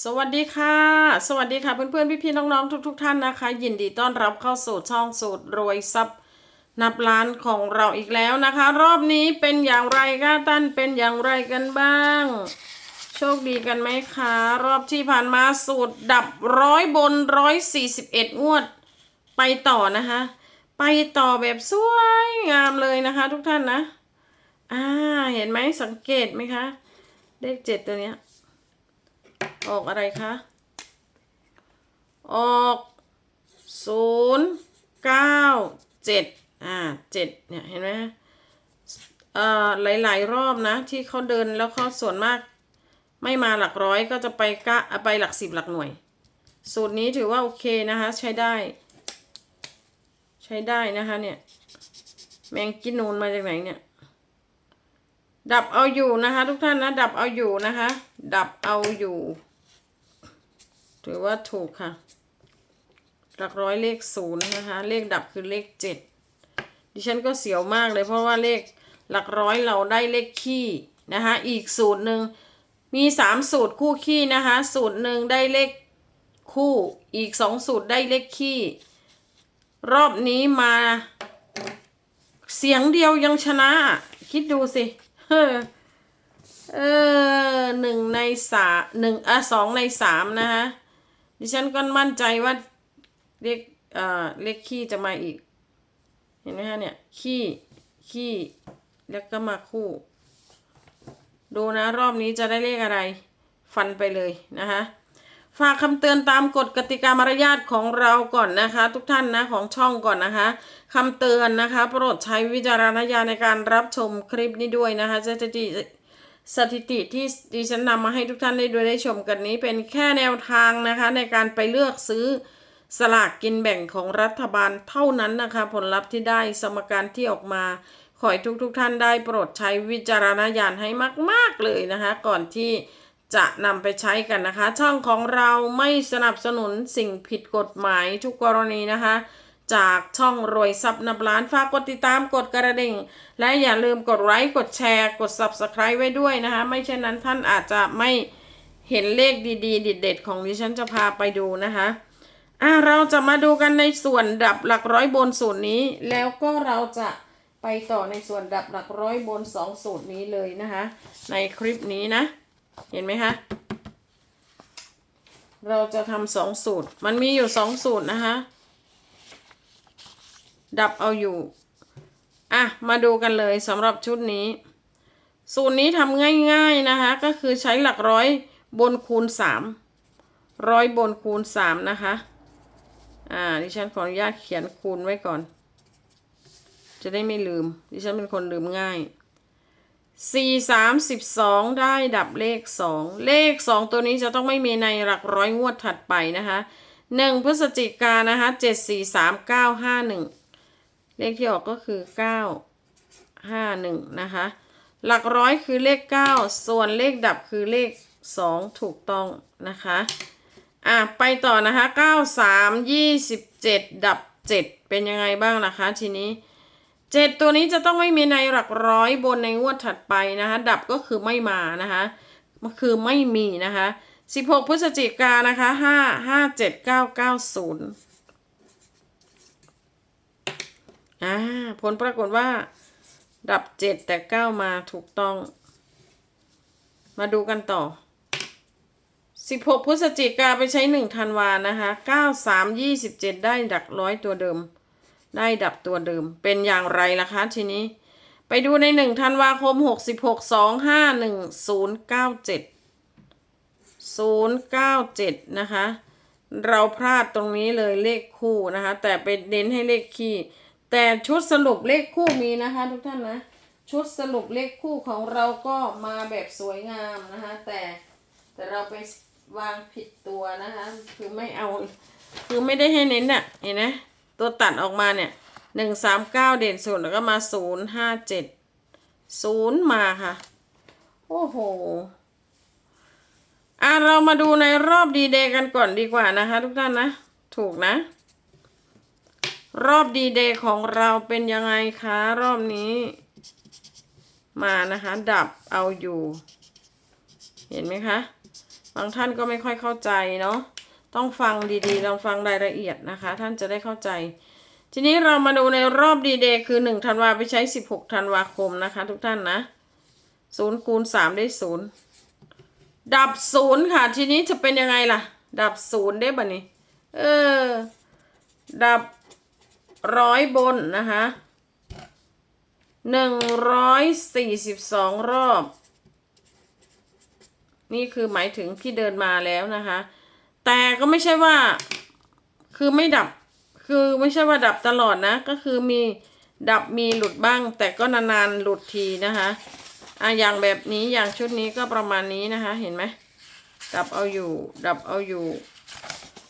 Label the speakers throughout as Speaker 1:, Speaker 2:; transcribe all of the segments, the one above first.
Speaker 1: สวัสดีค่ะ สวัสดีค่ะเพื่อนๆ พี่ๆ น้องๆ ทุก ๆ ท่านนะคะ ยินดีต้อนรับเข้าสู่ช่องสูตรรวยทรัพย์นับล้านของเราอีกแล้วนะคะ รอบนี้เป็นอย่างไรคะท่านเป็นอย่างไรกันบ้าง โชคดีกันไหมคะ รอบที่ผ่านมาสูตรดับร้อยบนร้อยสี่สิบเอ็ดงวด ไปต่อนะคะ ไปต่อแบบสวยงามเลยนะคะ ทุกท่านนะอ่าเห็นไหมสังเกตไหมคะ เลขเจ็ดตัวเนี้ย ออกอะไรคะ ออกศูนย์เก้าเจ็ดอ่าเจ็ดเนี่ยเห็นไหมเอ่อหลาย ๆ รอบนะ ที่เขาเดินแล้วเขาส่วนมาก ไม่มาหลักร้อยก็จะไปกะไปหลักสิบหลักหน่วย สูตรนี้ถือว่าโอเคนะคะ ใช้ได้ ใช้ได้นะคะเนี่ย แมงกินนูนมาจากไหนเนี่ย ดับเอาอยู่นะคะ ทุกท่านนะ ดับเอาอยู่นะคะ ดับเอาอยู่ ถือว่าถูกค่ะ หลักร้อยเลขศูนย์นะคะ เลขดับคือเลขเจ็ดดิฉันก็เสียวมากเลยเพราะว่าเลขหลักร้อยเราได้เลขขี้นะคะ อีกสูตรหนึ่งมีสามสูตรคู่ขี้นะคะ สูตรหนึ่งได้เลขคู่อีกสองสูตรได้เลขขี้ รอบนี้มา เสียงเดียวยังชนะ คิดดูสิเอออหนึ่งในสามหนึ่งอะสองในสามนะคะ ดิฉันก็มั่นใจว่าเลขเอ่อเลขขี้จะมาอีก เห็นไหมคะเนี่ยขี้ขี้แล้วก็มาคู่ ดูนะรอบนี้จะได้เลขอะไร ฟันไปเลยนะคะ ฝากคำเตือนตามกฎกติกามารยาทของเราก่อนนะคะ ทุกท่านนะของช่องก่อนนะคะคำเตือนนะคะ โปรดใช้วิจารณญาณในการรับชมคลิปนี้ด้วยนะคะจะจะ สถิติที่ดิฉันนำมาให้ทุกท่านได้ดูได้ชมกันนี้ เป็นแค่แนวทางนะคะในการไปเลือกซื้อสลากกินแบ่งของรัฐบาลเท่านั้นนะคะ ผลลัพธ์ที่ได้สมการที่ออกมา ขอให้ทุกๆทท่านได้โปรดใช้วิจารณญาณให้มาก ๆ เลยนะคะ ก่อนที่จะนำไปใช้กันนะคะ ช่องของเราไม่สนับสนุนสิ่งผิดกฎหมายทุกกรณีนะคะ จากช่องรวยซับนับล้านฝากกดติดตามกดกระดิ่ง และอย่าลืมกดไลค์กดแชร์กด subscribe ไว้ด้วยนะคะ ไม่เช่นนั้นท่านอาจจะไม่เห็นเลขดีๆเด็ดๆของดิฉันจะพาไปดูนะคะอะเราจะมาดูกันในส่วนดับหลักร้อยบนสูตรนี้ แล้วก็เราจะไปต่อในส่วนดับหลักร้อยบนสองสูตรนี้เลยนะคะ ในคลิปนี้นะ เห็นไหมคะเราจะทำสองสูตร มันมีอยู่สองสูตรนะคะ ดับเอาอยู่ อะ มาดูกันเลยสำหรับชุดนี้ สูตรนี้ทำง่ายๆนะคะ ก็คือใช้หลักร้อยบนคูณสามร้อยบนคูณสามนะคะ อ่า ดิฉันขออนุญาตเขียนคูณไว้ก่อน จะได้ไม่ลืม ดิฉันเป็นคนลืมง่ายสี่สามสิบสองได้ดับเลขสองเลขสองตัวนี้จะต้องไม่มีในหลักร้อยงวดถัดไปนะคะหนึ่งพฤศจิกานนะคะเจ็ดสี่สามเก้าห้าหนึ่ง เลขที่ออกก็คือ9 5 1นะคะ หลักร้อยคือเลข9ส่วนเลขดับคือเลข2ถูกต้องนะคะ อะไปต่อนะคะ9 3 27ดับ7เป็นยังไงบ้างนะคะ ทีนี้7ตัวนี้จะต้องไม่มีในหลักร้อยบนในงวดถัดไปนะคะ ดับก็คือไม่มานะคะคือไม่มีนะคะ 16 พฤศจิกานะคะ 5 5 7 9 9 0 อ่าผลปรากฏว่า ดับเจ็ดแต่เก้ามาถูกต้อง มาดูกันต่อสิบหกพฤศจิกาไปใช้หนึ่งธันวานะคะเก้าสามยี่สิบเจ็ดได้ดักร้อยตัวเดิม ได้ดับตัวเดิม เป็นอย่างไรล่ะคะทีนี้ ไปดูในหนึ่งธันวาคมหกสิบหกสองห้าหนึ่งศูนย์เก้าเจ็ดศูนย์เก้าเจ็ดนะคะ เราพลาดตรงนี้เลยเลขคู่นะคะ แต่ไปเน้นให้เลขคี่ แต่ชุดสรุปเลขคู่มีนะคะ ทุกท่านนะ ชุดสรุปเลขคู่ของเราก็มาแบบสวยงามนะคะ แต่แต่เราไปวางผิดตัวนะคะ คือไม่เอา คือไม่ได้ให้เน้นน่ะเห็นไหมตัวตัดออกมาเนี่ยหนึ่งสามเก้าเด่นศูนย์แล้วก็มาศูนย์ห้าเจ็ดศูนย์มาค่ะ โอ้โหอะเรามาดูในรอบดีเดย์กันก่อนดีกว่านะคะ ทุกท่านนะ ถูกนะ รอบดีเดย์ของเราเป็นยังไงคะ รอบนี้ มานะคะ ดับเอาอยู่ เห็นไหมคะ บางท่านก็ไม่ค่อยเข้าใจเนาะต้องฟังดีๆลองฟังรายละเอียดนะคะ ท่านจะได้เข้าใจ ทีนี้เรามาดูในรอบดีเดย์คือ1ธันวาไปใช้ 16ธันวาคมนะคะ ทุกท่านนะ0คูณ3ได้0ดับ0ค่ะ ทีนี้จะเป็นยังไงล่ะ ดับ0ได้บ่นี้ เออ ดับ ร้อยบนนะคะหนึ่งร้อยสี่สิบสองรอบ นี่คือหมายถึงที่เดินมาแล้วนะคะ แต่ก็ไม่ใช่ว่า คือไม่ดับ คือไม่ใช่ว่าดับตลอดนะ ก็คือมีดับมีหลุดบ้าง แต่ก็นานๆหลุดทีนะคะอะอย่างแบบนี้อย่างชุดนี้ก็ประมาณนี้นะคะ เห็นไหมดับเอาอยู่ ดับเอาอยู่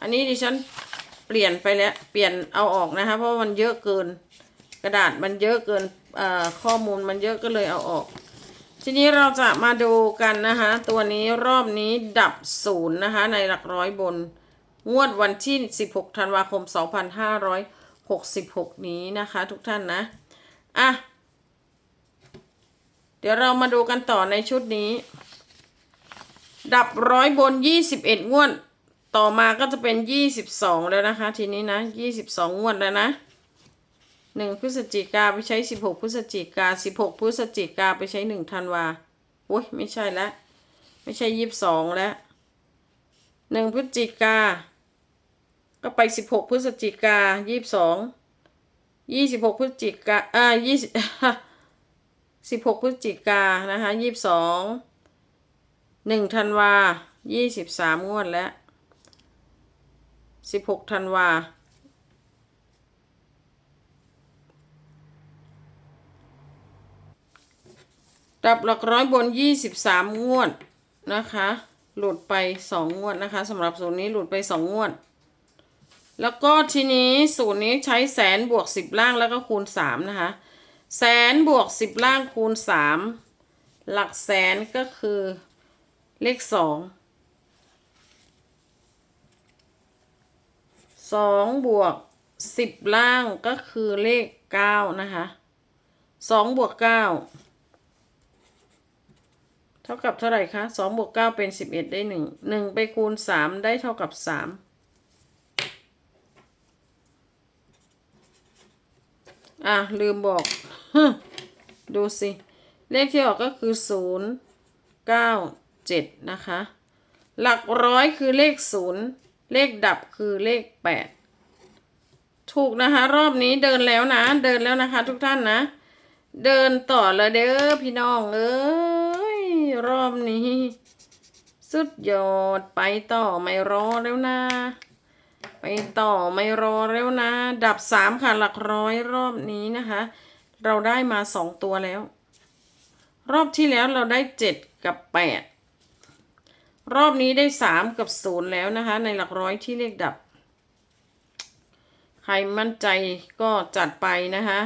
Speaker 1: อันนี้ดิฉัน เปลี่ยนไปแล้วเปลี่ยนเอาออกนะคะ เพราะมันเยอะเกิน กระดาษมันเยอะเกินข้อมูลมันเยอะก็เลยเอาออก ทีนี้เราจะมาดูกันนะคะ ตัวนี้รอบนี้ดับศูนย์นะคะ ในหลักร้อยบนงวดวันที่ 16 ธันวาคม 2566 นี้นะคะ ทุกท่านนะอะเดี๋ยวเรามาดูกันต่อในชุดนี้ ดับร้อยบน 21 งวด ต่อมาก็จะเป็น22แล้วนะคะ ทีนี้นะ22งวดแล้วนะหนึ่งพฤศจิกาไปใช้สิบหกพฤศจิกาสิบหกพฤศจิกาไปใช้หนึ่งธันวาโอ้ยไม่ใช่แล้วไม่ใช่ยี่สิบสองแล้วหนึ่งพฤศจิกา ก็ไปสิบหกพฤศจิกายี่สิบสองยี่สิบหกพฤศจิกาอ่ายี่สิบสิบหกพฤศจิกานะคะยี่สิบสองหนึ่งธันวายี่สิบสามงวดแล้ว สิบหกธันวาดับหลักร้อยบนยี่สิบสามงวดนะคะ หลุดไปสองงวดนะคะสำหรับสูตรนี้หลุดไปสองงวด แล้วก็ทีนี้สูตรนี้ใช้แสนบวกสิบล่างแล้วก็คูณสามนะคะ แสนบวกสิบล่างคูณสามหลักแสนก็คือเลขสอง สองบวกสิบล่างก็คือเลขเก้านะคะสองบวกเก้าเท่ากับเท่าไหร่คะสองบวกเก้าเป็นสิบเอ็ดได้หนึ่งหนึ่งไปคูณสามได้เท่ากับสามอะ ลืมบอก ดูสิ เลขที่ออกก็คือศูนย์เก้าเจ็ดนะคะ หลักร้อยคือเลขศูนย์ เลขดับคือเลขแปดถูกนะคะ รอบนี้เดินแล้วนะ เดินแล้วนะคะ ทุกท่านนะ เดินต่อแล้วเด้อพี่น้องเอ้ยรอบนี้ สุดยอดไปต่อไม่รอแล้วนะ ไปต่อไม่รอแล้วนะ ดับสามค่ะหลักร้อยรอบนี้นะคะ เราได้มาสองตัวแล้ว รอบที่แล้วเราได้เจ็ดกับแปด รอบนี้ได้สามกับศูนย์แล้วนะคะ ในหลักร้อยที่เลขดับ ใครมั่นใจก็จัดไปนะคะ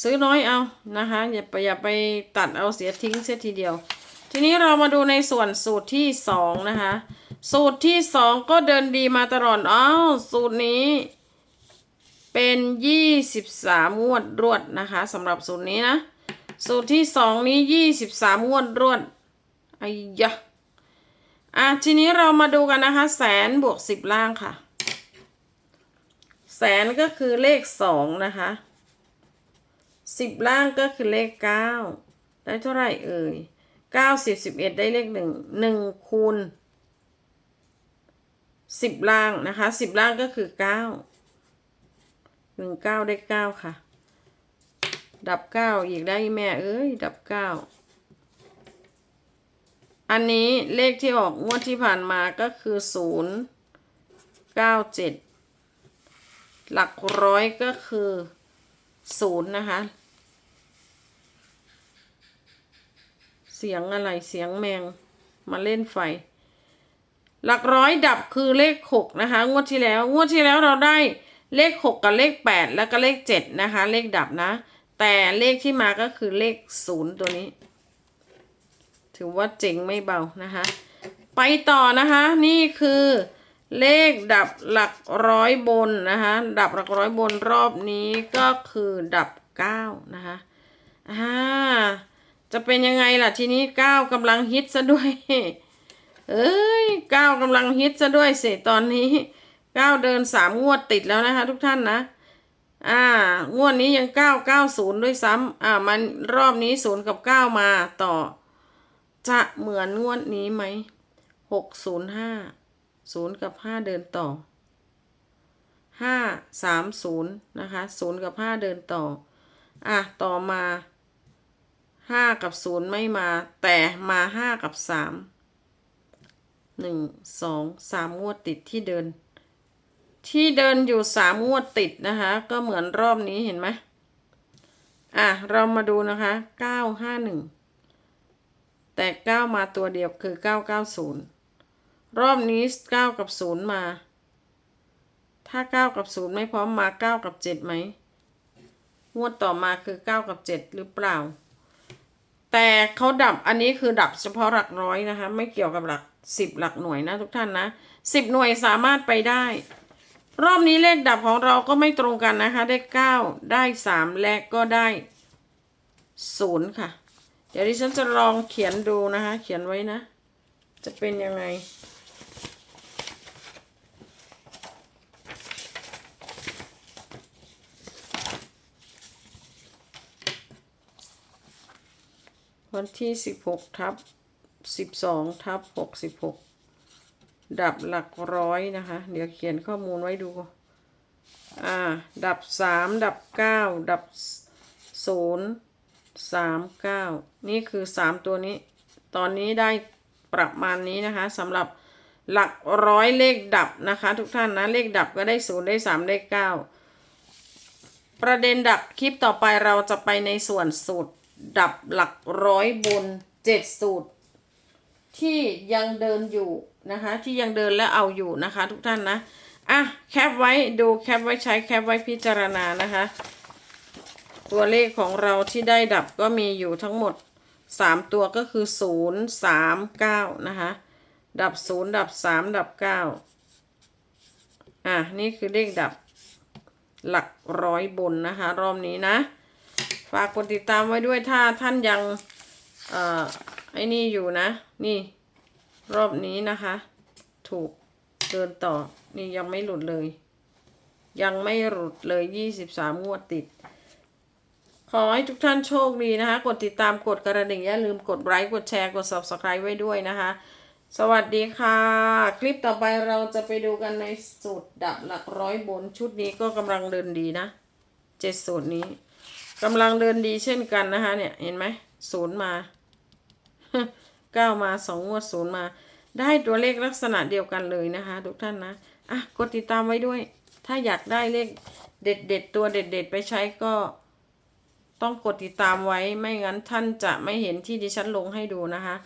Speaker 1: ซื้อน้อยเอานะคะ อย่าไปอย่าไปตัดเอาเสียทิ้งเสียทีเดียว ทีนี้เรามาดูในส่วนสูตรที่สองนะคะ สูตรที่สองก็เดินดีมาตลอดอ้าวสูตรนี้เป็นยี่สิบสามงวดรวดนะคะสำหรับสูตรนี้นะ สูตรที่สองนี้ยี่สิบสามงวดรวด ยะอะทีนี้เรามาดูกันนะคะ แสนบวกสิบล่างค่ะ แสนก็คือเลขสองนะคะสิบล่างก็คือเลขเก้าได้เท่าไหร่เอ่ยเก้าสิบสิบเอ็ดได้เลขหนึ่งหนึ่งคูณสิบล่างนะคะสิบล่างก็คือเก้าหนึ่งเก้าได้เก้าค่ะ ดับเก้าอีกได้แม่เอ้ยดับเก้า อันนี้เลขที่ออกงวดที่ผ่านมาก็คือศูนย์เก้าเจ็ดหลักร้อยก็คือศูนย์นะคะ เสียงอะไรเสียงแมงมาเล่นไฟ หลักร้อยดับคือเลขหกนะคะ งวดที่แล้ว งวดที่แล้วเราได้เลขหกกับเลขแปดแล้วก็เลขเจ็ดนะคะ เลขดับนะ แต่เลขที่มาก็คือเลขศูนย์ตัวนี้ ถือว่าเจ๋งไม่เบานะคะ ไปต่อนะคะ นี่คือเลขดับหลักร้อยบนนะคะ ดับหลักร้อยบนรอบนี้ก็คือดับเก้านะคะอ่าจะเป็นยังไงล่ะทีนี้เก้ากำลังฮิตซะด้วย เอ้ยก้ากำลังฮิตซะด้วยสิตอนนี้ก้าเดินสามงวดติดแล้วนะคะ ทุกท่านนะ อ่างวดนี้ยังเก้าเก้าศูนย์ด้วยซ้ำอ่ามันรอบนี้ศูนย์กับเก้ามาต่อ จะเหมือนงวดนี้ไหมหกศูนย์ห้าศูนย์กับห้าเดินต่อห้าสามศูนย์นะคะศูนย์กับห้าเดินต่อ อะ ต่อมาห้ากับศูนย์ไม่มา แต่มาห้ากับสามหนึ่งสองสามงวดติดที่เดิน ที่เดินอยู่สามงวดติดนะคะ ก็เหมือนรอบนี้เห็นไหมอะ เรามาดูนะคะเก้าห้าหนึ่ง แต่เก้ามาตัวเดียวคือเก้าเก้าศูนย์รอบนี้เก้ากับศูนย์มา ถ้าเก้ากับศูนย์ไม่พร้อมมาเก้ากับเจ็ดไหม งวดต่อมาคือเก้ากับเจ็ดหรือเปล่า แต่เขาดับอันนี้คือดับเฉพาะหลักร้อยนะคะ ไม่เกี่ยวกับหลักสิบหลักหน่วยนะทุกท่านนะสิบหน่วยสามารถไปได้ รอบนี้เลขดับของเราก็ไม่ตรงกันนะคะ ได้เก้าได้สามและก็ได้ศูนย์ค่ะ ดี๋ยวดิฉันจะลองเขียนดูนะคะ เขียนไว้นะ จะเป็นยังไง วันที่สิบหกทับสิบสองทับหกสิบหกดับหลักร้อยนะคะ เดี๋ยวเขียนข้อมูลไว้ดู อ่า ดับสามดับเก้าดับศูนย์ สามเก้านี่คือสามตัวนี้ ตอนนี้ได้ประมาณนี้นะคะสำหรับหลักร้อยเลขดับนะคะ ทุกท่านนะเลขดับก็ได้ศูนย์ได้สามได้เก้าประเด็นดับคลิปต่อไปเราจะไปในส่วนสูตรดับหลักร้อยบนเจ็ดสูตร ที่ยังเดินอยู่นะคะที่ยังเดินและเอาอยู่นะคะ ทุกท่านนะอะแคปไว้ดูแคปไว้ใช้แคปไว้พิจารณานะคะ ตัวเลขของเราที่ได้ดับก็มีอยู่ทั้งหมดสามตัวก็คือศูนย์สามเก้านะคะ ดับศูนย์ดับสามดับเก้าอะ นี่คือเลขดับหลักร้อยบนนะคะ รอบนี้นะ ฝากกดติดตามไว้ด้วยถ้าท่านยังเอ่อไอ้นี่อยู่นะ นี่รอบนี้นะคะ ถูกเดินต่อ นี่ยังไม่หลุดเลย ยังไม่หลุดเลยยี่สิบสามงวดติด ขอให้ทุกท่านโชคดีนะคะ กดติดตามกดกระดิ่งอย่าลืมกดไลค์กดแชร์กด subscribe ไว้ด้วยนะคะ สวัสดีค่ะ คลิปต่อไปเราจะไปดูกันในสูตรดับหลักร้อยบนชุดนี้ก็กำลังเดินดีนะเจ็ดสูตรนี้กำลังเดินดีเช่นกันนะคะ เนี่ยเห็นไหมศูนย์มาเก้ามาสองงวดศูนย์มา ได้ตัวเลขลักษณะเดียวกันเลยนะคะ ทุกท่านนะอะกดติดตามไว้ด้วย ถ้าอยากได้เลขเด็ดเด็ดๆตัวเด็ดเด็ด ๆ ไปใช้ก็ ต้องกดติดตามไว้ไม่งั้นท่านจะไม่เห็นที่ดิฉันลงให้ดูนะคะ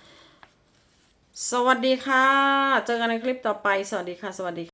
Speaker 1: สวัสดีค่ะ เจอกันในคลิปต่อไป สวัสดีค่ะ สวัสดี